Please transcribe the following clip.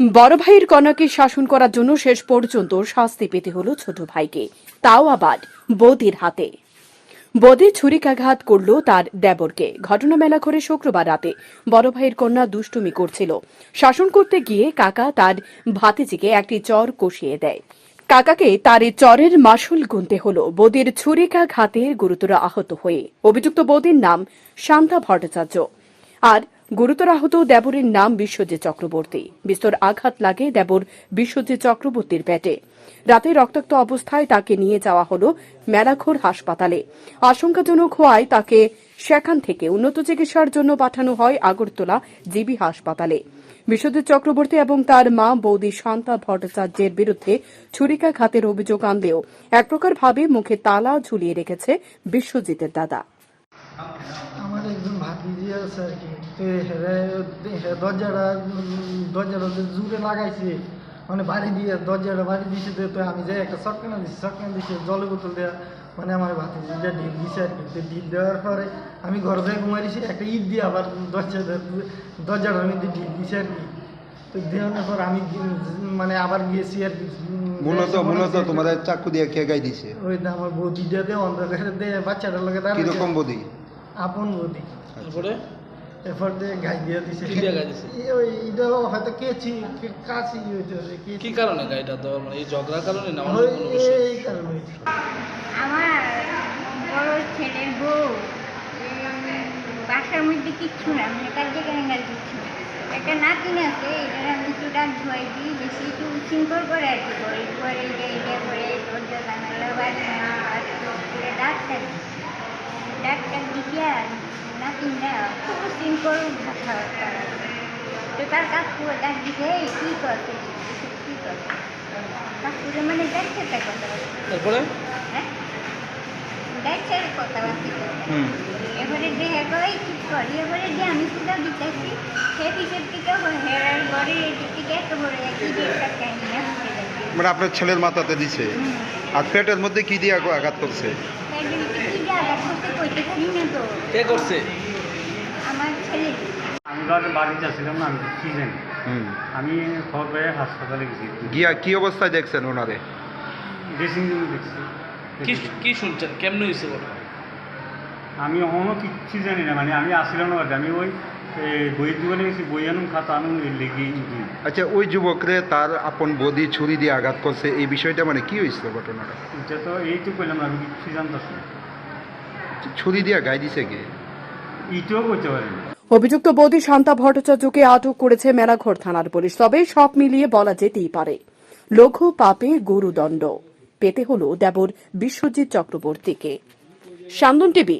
বড় ভাইয়ের কন্যাকে শাসন করার জন্য শেষ পর্যন্ত শাস্তি পেতে হলো ছোট ভাইকে। তাও আবার বৌদির হাতে। বৌদি ছুরিকাঘাত করল তার দেবরকে। ঘটনা মেলা করে শুক্রবার রাতে বড় ভাইয়ের কন্যা দুষ্টুমি করছিল। শাসন করতে গিয়ে কাকা তার ভাতিজিকে একটি চর কষিয়ে দেয়। কাকাকে তার চরের মাসুল গুনতে হল। বৌদির ছুরিকাঘাতে গুরুতর আহত হয়ে। অভিযুক্ত বৌদির নাম শান্তা ভট্টাচার্য। আর গুরুতর আহত দেবরের নাম বিশ্বজিৎ চক্রবর্তী। বিস্তর আঘাত লাগে দেবর বিশ্বজিৎ চক্রবর্তীর পেটে। রাতে রক্তাক্ত অবস্থায় তাকে নিয়ে যাওয়া হলো মেলাঘোর হাসপাতালে। আশঙ্কাজনক হওয়ায় তাকে সেখান থেকে উন্নত চিকিৎসার জন্য পাঠানো হয় আগরতলা জিবি হাসপাতালে। বিশ্বজিৎ চক্রবর্তী এবং তার মা বৌদি শান্তা ভট্টাচার্যের বিরুদ্ধে ছুরিকাঘাতের অভিযোগ আনলেও এক প্রকার ভাবে মুখে তালা ঝুলিয়ে রেখেছে বিশ্বজিতের দাদা। আমার একজন ভাতিজি আছে আর কি। দরজাটা দরজাটা যে জুড়ে লাগাইছে মানে বাড়ি দিয়ে দরজাটা বাড়ি দিছে তো তো আমি যাই একটা সটকানা দিচ্ছি সটকানা দিচ্ছে জলের বোতল দেওয়া মানে আমার ভাতিজিটা ঢিল দিছে আর কি ঢিল দেওয়ার পরে আমি ঘর থেকে ঘুমাইছি একটা ঈদ দিয়ে আবার দরজা দরজাটার মধ্যে ঢিল দিছে আর কি। তো দেওয়ানোর পর আমি মানে আবার গিয়েছি আর কি মূলত মূলত তোমাদের চাকু দিয়ে কে গাই দিছে? ওই তো আমার বৌদিটা দিয়ে অন্ধকারে দিয়ে বাচ্চাটার দাঁড়াইছে। কীরকম বদি? আপন বৌদি। তারপরে? এরপর দিয়ে গাই দিয়ে দিছে। কি দিয়ে গাই দিছে? ওই এটা হয়তো কেছি কাছি হইতেছে কি কারণে গাড়িটা দেওয়ার মানে এই ঝগড়ার কারণে না অন্য কোনো বিষয়? এই কারণে আমার বড় ছেলের বউ বাসার মধ্যে কিচ্ছু না মানে তার যেখানে গেলে কিচ্ছু না। একটা নাতিন আছে এটার আমি একটু ডাক ধোয়াই দিই বেশি একটু সিম্পল করে আর কি করে পরে এটা এটা করে দরজা জানালা বাড়ি না করে ডাক্তার ডাক্তার তো তার কাকু ডাক দিকে এই কী করছে কী করছে কাকুরে মানে দেখছে তার তারপরে? হ্যাঁ দেখছে কথাবার্তা হুম এবারে দেখে কই চুপ কর এবারে যে আমি শুধু দিতেছি সে দিকের থেকে হেরার ঘরে এদিক থেকে এত বড় একই একটা কাহিনী আসছে মানে আপনার ছেলের মাথাতে দিছে। আর পেটের মধ্যে কি দিয়ে আঘা- আঘাত করছে? কি জায়গা করতে কইতে পারি না তো। কে করছে? আমার ছেলে। আমি বাড়ি বাড়িতে ছিলাম না আমি কি জানি। হুম। আমি খবর পেয়ে হাসপাতালে গেছি। গিয়া কি অবস্থায় দেখছেন ওনারে? ড্রেসিং রুমে দেখছি। কি কি শুনছেন? কেমনে হয়েছে ঘটনা? আমি অন্য কিচ্ছু জানি না মানে আমি আসছিলাম না। আমি ওই বইয়ের দোকানে গেছি বই আনুন খাতা আনুন লেগে আচ্ছা ওই যুবকরে তার আপন বদি ছুরি দিয়ে আঘাত করছে এই বিষয়টা মানে কি হয়েছিল ঘটনাটা? এটা তো এই তো করলাম আমি কিচ্ছু জানতাম ছুরি দিয়ে গাই দিছে কে? ইটাও করতে পারি না অভিযুক্ত বৌদি শান্তা ভট্টাচার্যকে আটক করেছে মেলাঘর থানার পুলিশ। তবে সব মিলিয়ে বলা যেতেই পারে, লঘু পাপে গুরুদণ্ড। পেতে হল দেবর বিশ্বজিৎ চক্রবর্তীকে। সান্দন টিভি